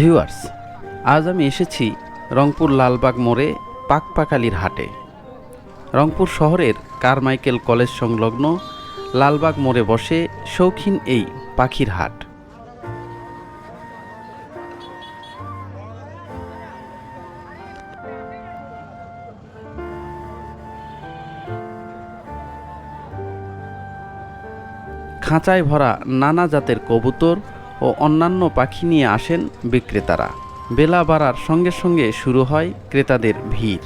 Viewers আজ আমি এসেছি রংপুর লালবাগ মোড়ে পাকপাকালির হাটে। রংপুর শহরের কারমাইকেল কলেজ সংলগ্ন লালবাগ মোড়ে বসে শৌখিন এই পাখির হাট। খাঁচায় ভরা নানা জাতের কবুতর ও অন্যান্য পাখি নিয়ে আসেন বিক্রেতারা। বেলা বাড়ার সঙ্গে সঙ্গে শুরু হয় ক্রেতাদের ভিড়।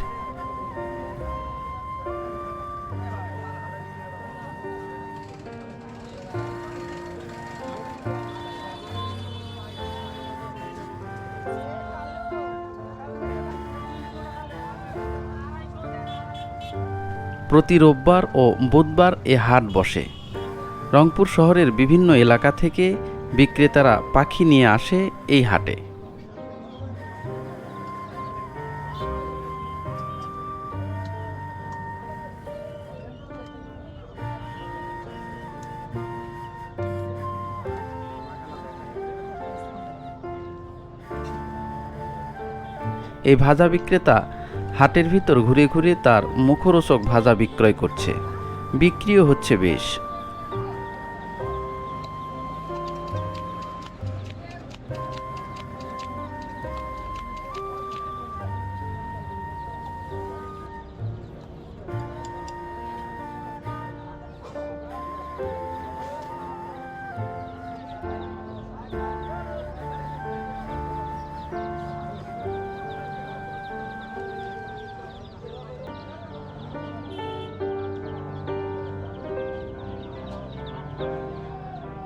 প্রতি রোববার ও বুধবার এ হাট বসে। রংপুর শহরের বিভিন্ন এলাকা থেকে বিক্রেতারা পাখি নিয়ে আসে এই হাটে। এই ভাজা বিক্রেতা হাটের ভিতর ঘুরে ঘুরে তার মুখরোচক ভাজা বিক্রয় করছে। বিক্রিও হচ্ছে বেশ।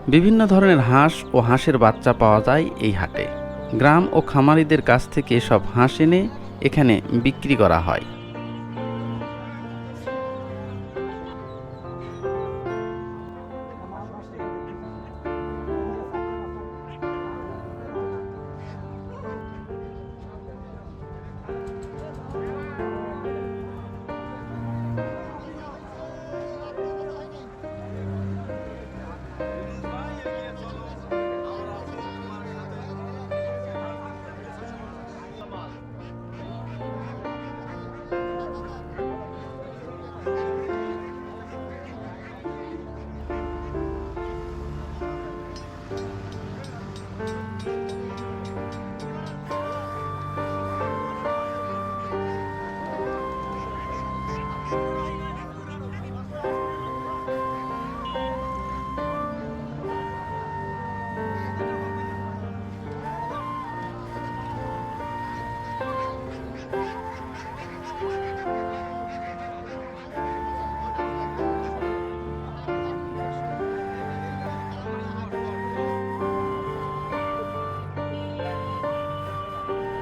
বিভিন্ন ধরনের হাঁস ও হাঁসের বাচ্চা পাওয়া যায় এই হাটে। গ্রাম ও খামারিদের কাছ থেকে সব হাঁস এনে এখানে বিক্রি করা হয়।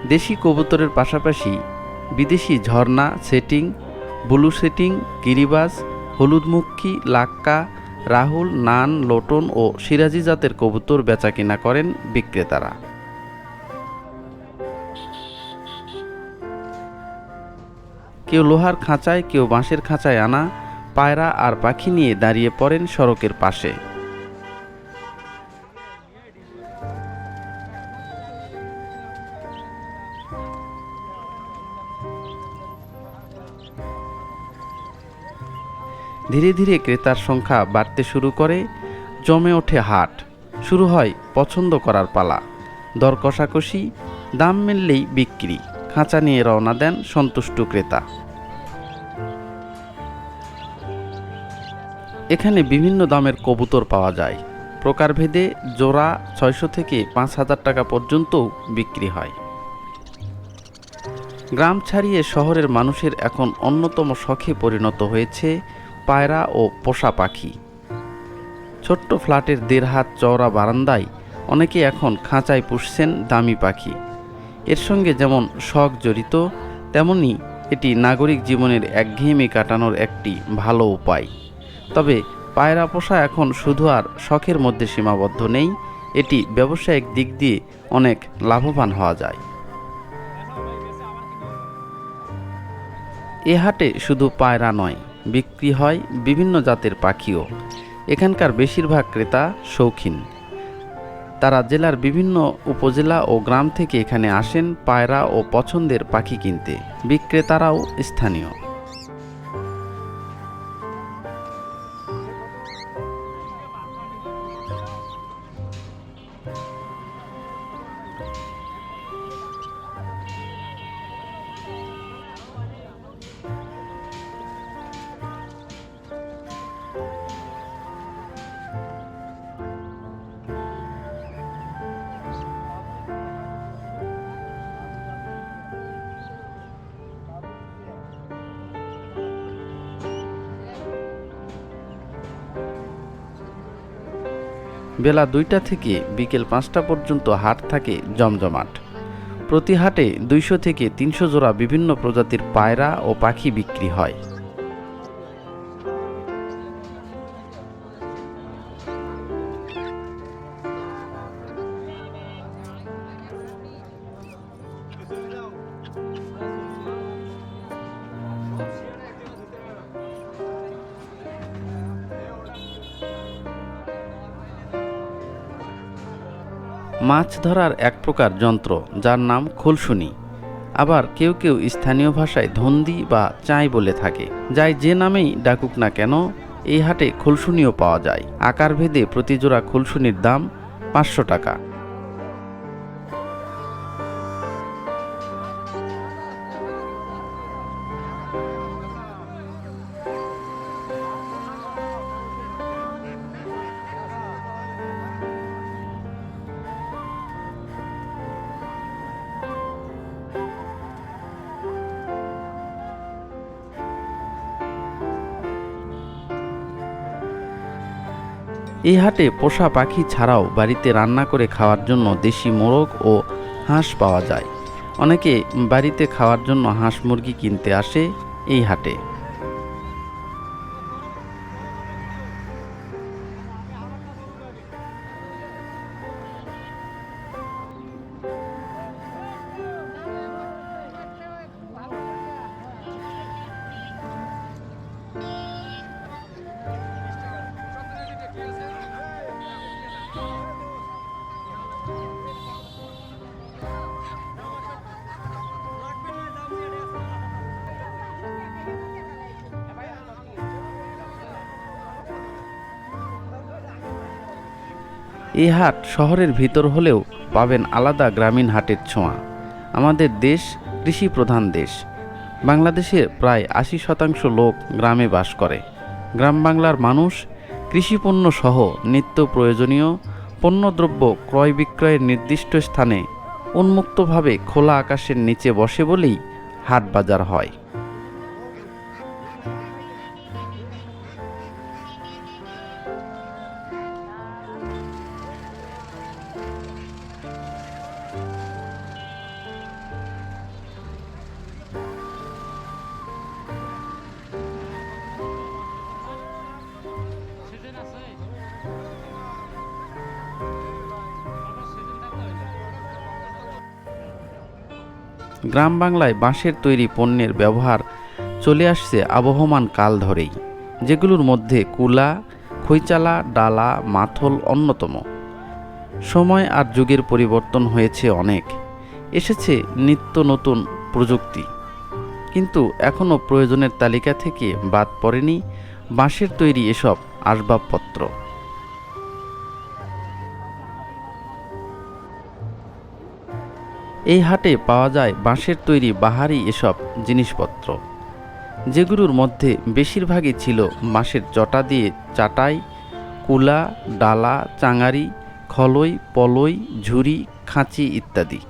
দেশি কবুতরের পাশাপাশি বিদেশি ঝর্ণা সেটিং, ব্লু সেটিং, গিরিবাজ, হলুদমুখী, লাক্কা, রাহুল, নান, লোটন ও সিরাজি জাতের কবুতর বেচাকেনা করেন বিক্রেতারা। কেউ লোহার খাঁচায়, কেউ বাঁশের খাঁচায় আনা, পায়রা আর পাখি নিয়ে দাঁড়িয়ে পড়েন সড়কের পাশে। ধীরে ধীরে ক্রেতার সংখ্যা বাড়তে শুরু করে, জমে ওঠে হাট। শুরু হয় পছন্দ করার পালা। দর কষাকষি, দাম মিললেই বিক্রি। খাঁচা নিয়ে রওনা দেন সন্তুষ্ট ক্রেতা। এখানে বিভিন্ন দামের কবুতর পাওয়া যায়। প্রকারভেদে জোড়া ছয়শো থেকে পাঁচ হাজার টাকা পর্যন্ত বিক্রি হয়। গ্রাম ছাড়িয়ে শহরের মানুষের এখন অন্যতম শখে পরিণত হয়েছে পায়রা ও পোষা পাখি। ছোট্ট ফ্ল্যাটের দেড় হাত চওড়া বারান্দায় অনেকে এখন খাঁচায় পুষছেন দামি পাখি। এর সঙ্গে যেমন শখ জড়িত, তেমনি এটি নাগরিক জীবনের একঘেয়েমি কাটানোর একটি ভালো উপায়। তবে পায়রা পোষা এখন শুধু আর শখের মধ্যে সীমাবদ্ধ নেই, এটি ব্যবসায়িক দিক দিয়ে অনেক লাভবান হওয়া যায়। এ হাটে শুধু পায়রা নয় বিক্রি হয় বিভিন্ন জাতের পাখিও। এখানকার বেশিরভাগ ক্রেতা শৌখিন। তারা জেলার বিভিন্ন উপজেলা ও গ্রাম থেকে এখানে আসেন পায়রা ও পছন্দের পাখি কিনতে। বিক্রেতারাও স্থানীয়। বেলা দুইটা থেকে বিকেল পাঁচটা পর্যন্ত হাট থাকে জমজমাট। প্রতি হাটে দুইশো থেকে তিনশো জোড়া বিভিন্ন প্রজাতির পায়রা ও পাখি বিক্রি হয়। মাছ ধরার এক প্রকার যন্ত্র, যার নাম খুলশুনি। আবার কেউ কেউ স্থানীয় ভাষায় ধন্দি বা চাই বলে থাকে, যাই যে নামেই ডাকুক না কেন, এই হাটে খুলশুনিও পাওয়া যায়। আকার ভেদে প্রতিজোড়া খুলশুনির দাম পাঁচশো টাকা। এই হাটে পোষা পাখি ছাড়াও বাড়িতে রান্না করে খাওয়ার জন্য দেশি মোরগ ও হাঁস পাওয়া যায়। অনেকে বাড়িতে খাওয়ার জন্য হাঁস মুরগি কিনতে আসে এই হাটে। এই হাট শহরের ভিতর হলেও পাবেন আলাদা গ্রামীণ হাটের ছোঁয়া। আমাদের দেশ কৃষি প্রধান দেশ। বাংলাদেশের প্রায় আশি শতাংশ লোক গ্রামে বাস করে। গ্রাম বাংলার মানুষ কৃষিপণ্য সহ নিত্য প্রয়োজনীয় পণ্যদ্রব্য ক্রয় বিক্রয়ের নির্দিষ্ট স্থানে উন্মুক্তভাবে খোলা আকাশের নিচে বসে বলেই হাট বাজার হয়। গ্রাম বাংলায় বাঁশের তৈরি পণ্যের ব্যবহার চলে আসছে আবহমান কাল ধরেই, যেগুলোর মধ্যে কুলা, খৈচালা, ডালা, মাথল অন্যতম। সময় আর যুগের পরিবর্তন হয়েছে অনেক। এসেছে নিত্য নতুন প্রযুক্তি। কিন্তু এখনও প্রয়োজনের তালিকা থেকে বাদ পড়েনি বাঁশের তৈরি এসব আসবাবপত্র। এই হাটে পাওয়া যায় বাঁশের তৈরি বাহারি এসব জিনিসপত্র। যেগুলোর মধ্যে বেশিরভাগই ছিল বাঁশের জটা দিয়ে চাটাই, কুলা, ডালা, চাঙারি, খলই, পলই, ঝুড়ি, খাঁচি ইত্যাদি।